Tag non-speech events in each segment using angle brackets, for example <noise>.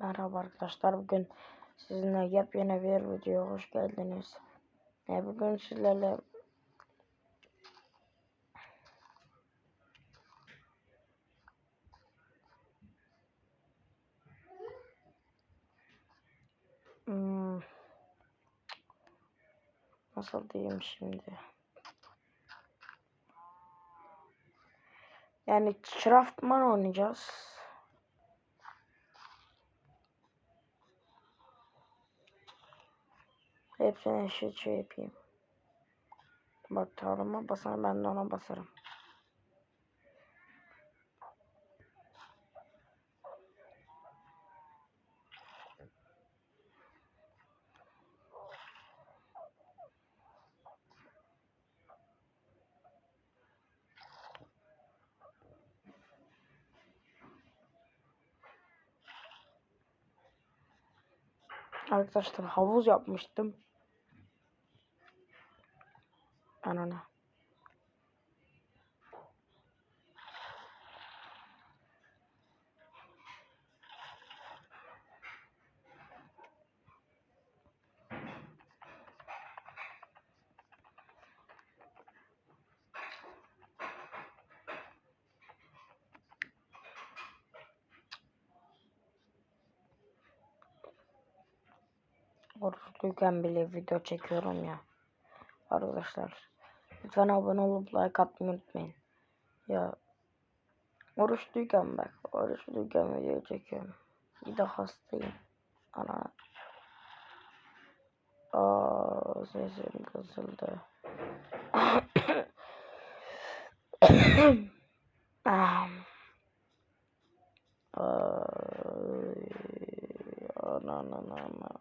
Merhaba arkadaşlar. Bugün sizinle yepyeni bir video hoş geldiniz. E, bugün sizlerle Hmm, nasıl diyeyim şimdi? Yani Craftman oynayacağız. Hepsine eşit şey yapayım. Bak tarıma basar ben de ona basarım. Arkadaşlar havuz yapmıştım. Anana. Oruçluyken bile video çekiyorum ya. Arkadaşlar. Lütfen abone olup like atmayı unutmayın. Ya oruçluyken bak. Oruçluyken video çekiyorum. Bir de hastayım. Ana. Aa, sesim kısıldı. Ah. Ay, ana, ana, ana, ana.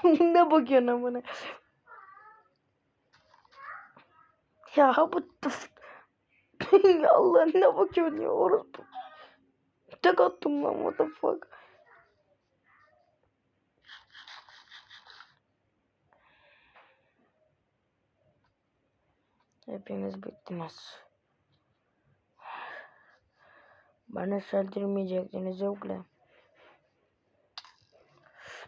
<laughs> ne bakıyorsun amına? Ya bu <laughs> Allah ne bakıyorsun ya orası? Tek attım lan what the fuck. Hepiniz bittiniz. Bana saldırmayacaktınız yokla.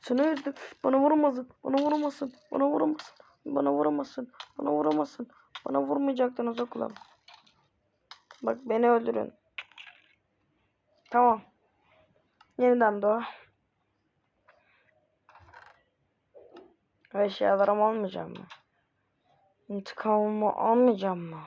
Sana öldüm. Bana vuramazsın. Bana vuramazsın. Bana vuramazsın. Bana vuramazsın. Bana vuramazsın. Bana vurmayacaktınız okulum. Bak beni öldürün. Tamam. Yeniden doğa. Eşyalarımı almayacağım mı? İntikamımı almayacağım mı?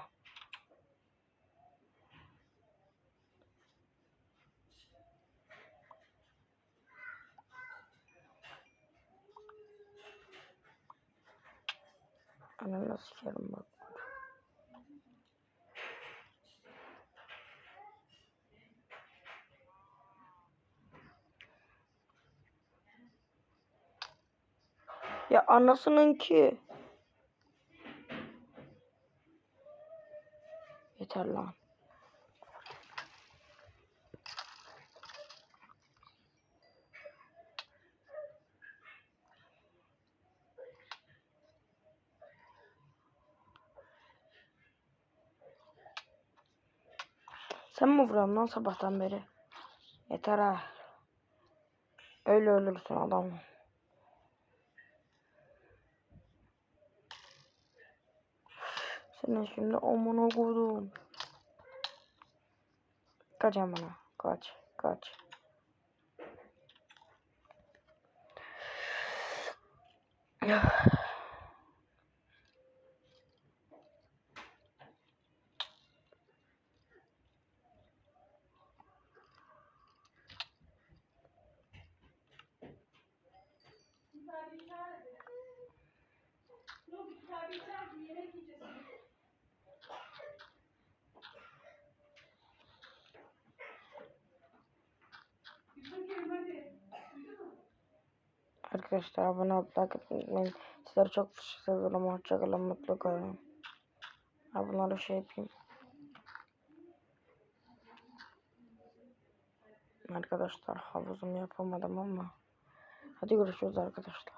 Ananı sikerim bak. Ya anasının ki. Yeter lan. Sen mi vuruyorsun lan sabahtan beri? Yeter ha. Öyle ölürsün adam. Senin şimdi amına koydum. Kaç amına. Kaç. Kaç. Yeah. Sonra bir kitap ki yemek yiyeceğiz. Arkadaşlar abone olup like etmeyi sizleri çok seviyorum. Hoşçakalın mutlu kalın. Ha bunları şey yapayım. Arkadaşlar havuzum yapamadım ama. Hadi görüşürüz arkadaşlar.